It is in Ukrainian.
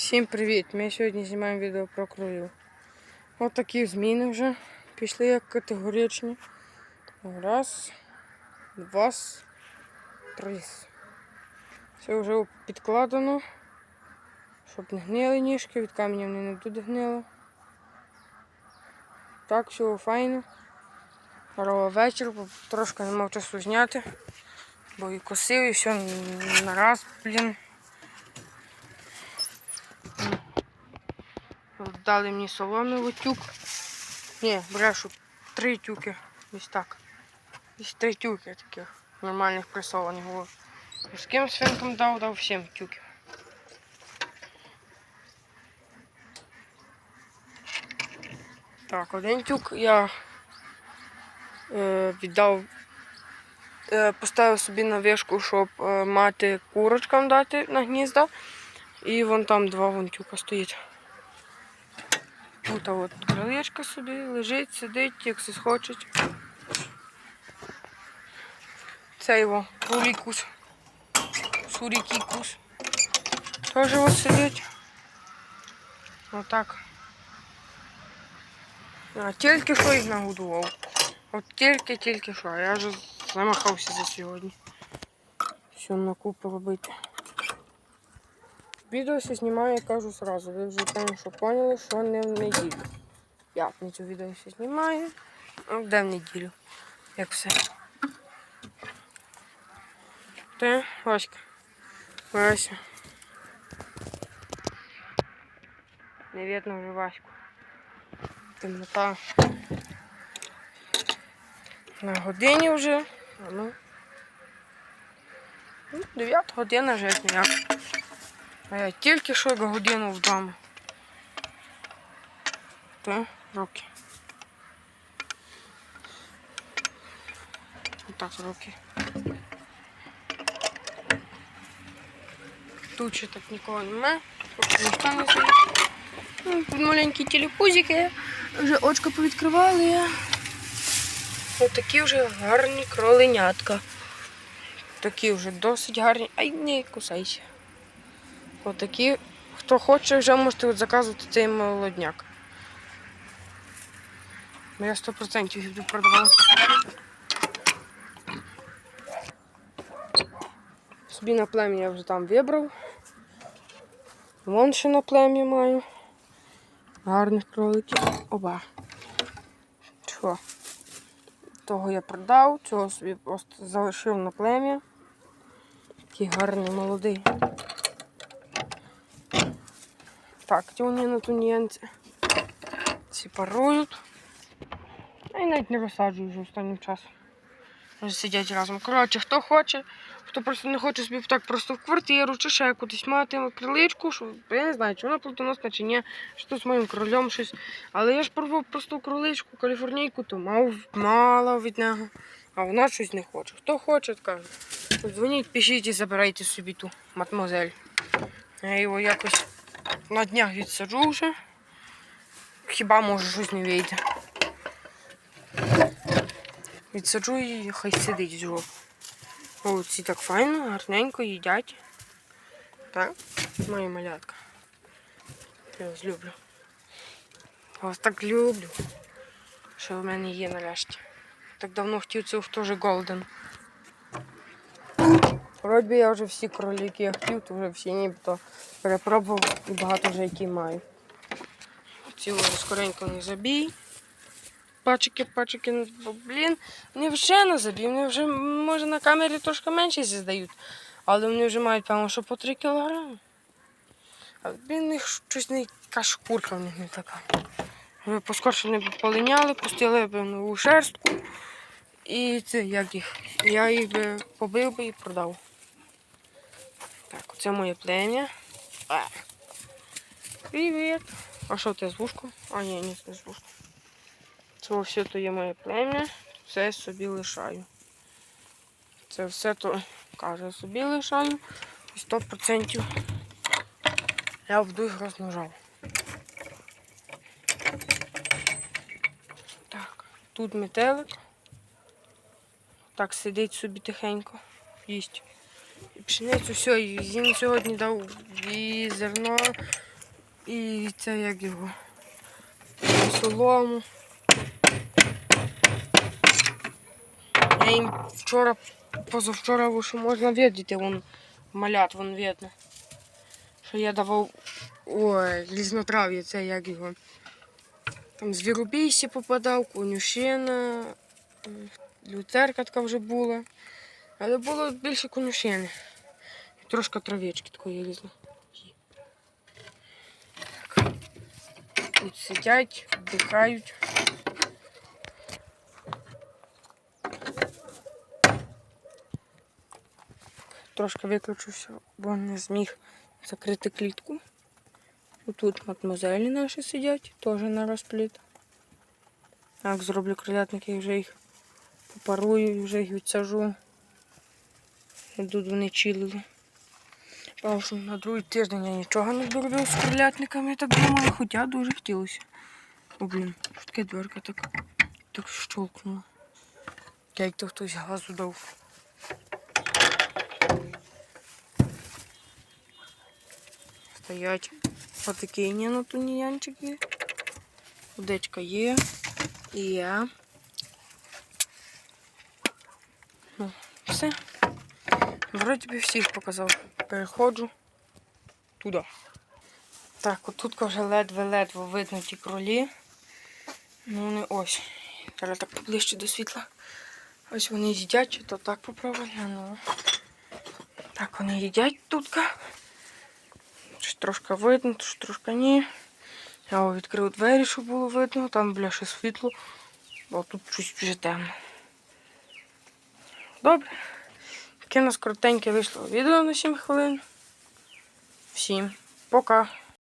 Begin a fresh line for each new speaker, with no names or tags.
Всім привіт! Ми сьогодні знімаємо відео про кролів. Ось такі зміни вже пішли як категоричні. Раз, два, три. Все вже підкладено, щоб не гнили ніжки, від каменів вони не будуть гнили. Так, все файно. Зараз вечір, трошки не мав часу зняти, бо і косив, і все на раз, блін. Дали мені соломи в тюк. Ні, брешу, три тюки. Ось так. Ось три тюки таких нормальних пресованих було. Мужським свинкам дав, дав всім тюків. Так, один тюк я е, віддав, е, поставив собі на вишку, щоб е, мати курочкам дати на гнізда. І вон там два вон тюка стоїть. Тут от крилечка собі лежить, сидить, як все хочуть. Це його рулікус, сурікікус. Теж от сидить. Отак. А тільки що їх нагодував. От тільки-тільки що. Я вже замахався за сьогодні. Все на купу робити. Відео все знімаю, я кажу сразу. Ви вже певно, що поняли, що не в неділю. П'ятницю відео знімаю. А де в неділю? Як все. Ти, Васька. Вася. Не видно вже Ваську. Темнота. На годині вже. Ну. Ну, 9 година вже як. А я тільки що годину вдома. Та руки. Отак руки. Тут так нікого немає. Ніхто. Ну, маленькі телепузики. Вже очко повідкривали. Ось такі вже гарні кроленятка. Такі вже досить гарні. Ай, не кусайся. Отакі. Хто хоче, вже можете от заказувати цей молодняк. Ну, Я 100% їх буду. Собі на плем'я я вже там вибрав. Вон ще на плем'я маю. Гарних кроликів. Оба. Що? Того я продав, цього собі просто залишив на плем'я. Такий гарний молодий. Так, тюні тунєнці. Ці парують. А я навіть не висаджую вже останнім часом. Сидять разом. Коротше, хто хоче, хто просто не хоче собі так просто в квартиру чи ще кудись мати криличку, що я не знаю, чи вона плодоносна, чи ні, що тут з моїм кролем щось. Але я ж порвав просто кроличку, каліфорнійку, то мав мало від нього. А вона щось не хоче. Хто хоче, каже. Дзвоніть, пишіть і забирайте собі ту матмозель. Я його якось на днях відсаджу вже. Хіба може щось не вийде. Відсаджу і хай сидить зжов. О, ці так файно, гарненько їдять. Так, моя малятка. Я вас люблю. Я вас так люблю. Що в мене є нарешті. Так давно хотів цього теж голден. Вроді я вже всі кролики я хотів, то вже всі нібито перепробував і багато вже які маю. Ці вже скоренько не забій. Пачики, пачики, блін, вони вже не забій, вони вже, може, на камері трошки менше зіздають, але вони вже мають, певно, що по 3 кілограми. А блін, них щось не така шкурка в них не така. Ви поскорше не полиняли, пустили б нову шерстку. І це як їх. Я їх би побив би і продав. Оце моє плем'я. Привіт! А що ти з вушком? А ні, ні, не з вушком. Це все то є моє плем'я. Все собі лишаю. Це все то каже, собі лишаю. І 100% я вду їх розмножав. Так, тут метелик. Так сидить собі тихенько, їсть. І пшеницю все, він сьогодні дав і зерно, І це як його солому. Я їм вчора, позавчора вже можна видіти, вон малят, вон видно. Що я давав ой, різнотрав'я, це як його. Там звіробійся попадав, конюшина, люцерка така вже була. Але було більше конюшини. І трошки травички такої. Так. Тут сидять, вдихають. Трошки виключився, бо не зміг закрити клітку. Тут мадмозелі наші сидять, теж на розпліт. Так, зроблю крилятники, вже їх попарую, вже їх відсажу. Тут вони чилили. Що на другий тиждень я нічого не доробив з крилятниками, я так думаю, хоча дуже хотілося. О, блін, що таке дверка так, так щолкнула. Як то хтось газу дав. Стоять отакі ні на тунеянчики. Водичка є. І я. Ну, все. Вроді би всіх показав. Переходжу туди. Так, отут вже ледве-ледве видно ті кролі. Ну вони ось. Зараз так поближче до світла. Ось вони їдять, чи то так попробуємо. Ну. Так вони їдять тутка. Щось трошки видно, щось трошки ні. Я відкрив двері, щоб було видно, там бляше світло, бо тут щось вже темно. Добре. Таке нас коротеньке вийшло відео на 7 хвилин. Всім пока.